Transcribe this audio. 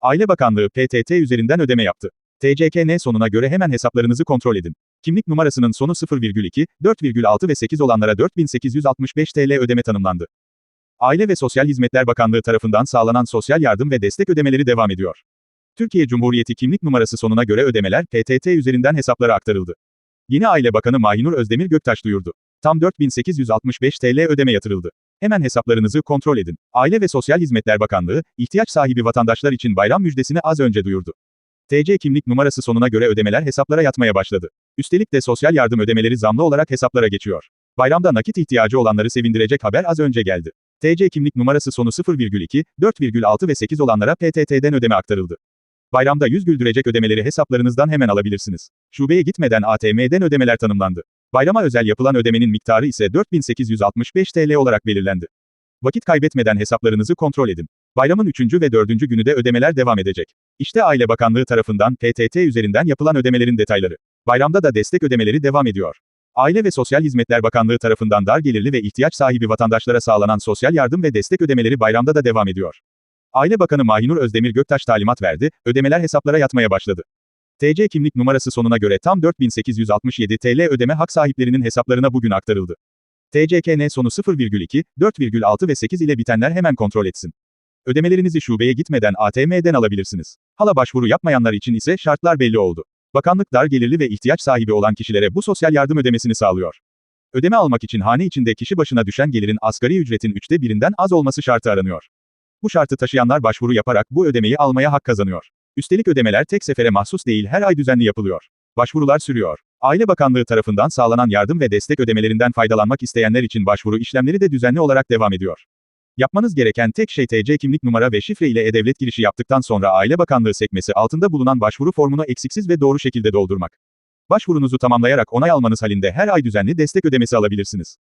Aile Bakanlığı PTT üzerinden ödeme yaptı. TCKN sonuna göre hemen hesaplarınızı kontrol edin. Kimlik numarasının sonu 0,2, 4,6 ve 8 olanlara 4865 TL ödeme tanımlandı. Aile ve Sosyal Hizmetler Bakanlığı tarafından sağlanan sosyal yardım ve destek ödemeleri devam ediyor. Türkiye Cumhuriyeti kimlik numarası sonuna göre ödemeler PTT üzerinden hesaplara aktarıldı. Yeni Aile Bakanı Mahinur Özdemir Göktaş duyurdu. Tam 4865 TL ödeme yatırıldı. Hemen hesaplarınızı kontrol edin. Aile ve Sosyal Hizmetler Bakanlığı, ihtiyaç sahibi vatandaşlar için bayram müjdesini az önce duyurdu. TC kimlik numarası sonuna göre ödemeler hesaplara yatmaya başladı. Üstelik de sosyal yardım ödemeleri zamlı olarak hesaplara geçiyor. Bayramda nakit ihtiyacı olanları sevindirecek haber az önce geldi. TC kimlik numarası sonu 0,2, 4,6 ve 8 olanlara PTT'den ödeme aktarıldı. Bayramda yüz güldürecek ödemeleri hesaplarınızdan hemen alabilirsiniz. Şubeye gitmeden ATM'den ödemeler tanımlandı. Bayrama özel yapılan ödemenin miktarı ise 4865 TL olarak belirlendi. Vakit kaybetmeden hesaplarınızı kontrol edin. Bayramın 3. ve 4. günü de ödemeler devam edecek. İşte Aile Bakanlığı tarafından PTT üzerinden yapılan ödemelerin detayları. Bayramda da destek ödemeleri devam ediyor. Aile ve Sosyal Hizmetler Bakanlığı tarafından dar gelirli ve ihtiyaç sahibi vatandaşlara sağlanan sosyal yardım ve destek ödemeleri bayramda da devam ediyor. Aile Bakanı Mahinur Özdemir Göktaş talimat verdi, ödemeler hesaplara yatmaya başladı. TC kimlik numarası sonuna göre tam 4867 TL ödeme hak sahiplerinin hesaplarına bugün aktarıldı. TCKN sonu 0,2, 4,6 ve 8 ile bitenler hemen kontrol etsin. Ödemelerinizi şubeye gitmeden ATM'den alabilirsiniz. Hala başvuru yapmayanlar için ise şartlar belli oldu. Bakanlık dar gelirli ve ihtiyaç sahibi olan kişilere bu sosyal yardım ödemesini sağlıyor. Ödeme almak için hane içinde kişi başına düşen gelirin asgari ücretin üçte birinden az olması şartı aranıyor. Bu şartı taşıyanlar başvuru yaparak bu ödemeyi almaya hak kazanıyor. Üstelik ödemeler tek sefere mahsus değil her ay düzenli yapılıyor. Başvurular sürüyor. Aile Bakanlığı tarafından sağlanan yardım ve destek ödemelerinden faydalanmak isteyenler için başvuru işlemleri de düzenli olarak devam ediyor. Yapmanız gereken tek şey TC kimlik numara ve şifre ile e-devlet girişi yaptıktan sonra Aile Bakanlığı sekmesi altında bulunan başvuru formunu eksiksiz ve doğru şekilde doldurmak. Başvurunuzu tamamlayarak onay almanız halinde her ay düzenli destek ödemesi alabilirsiniz.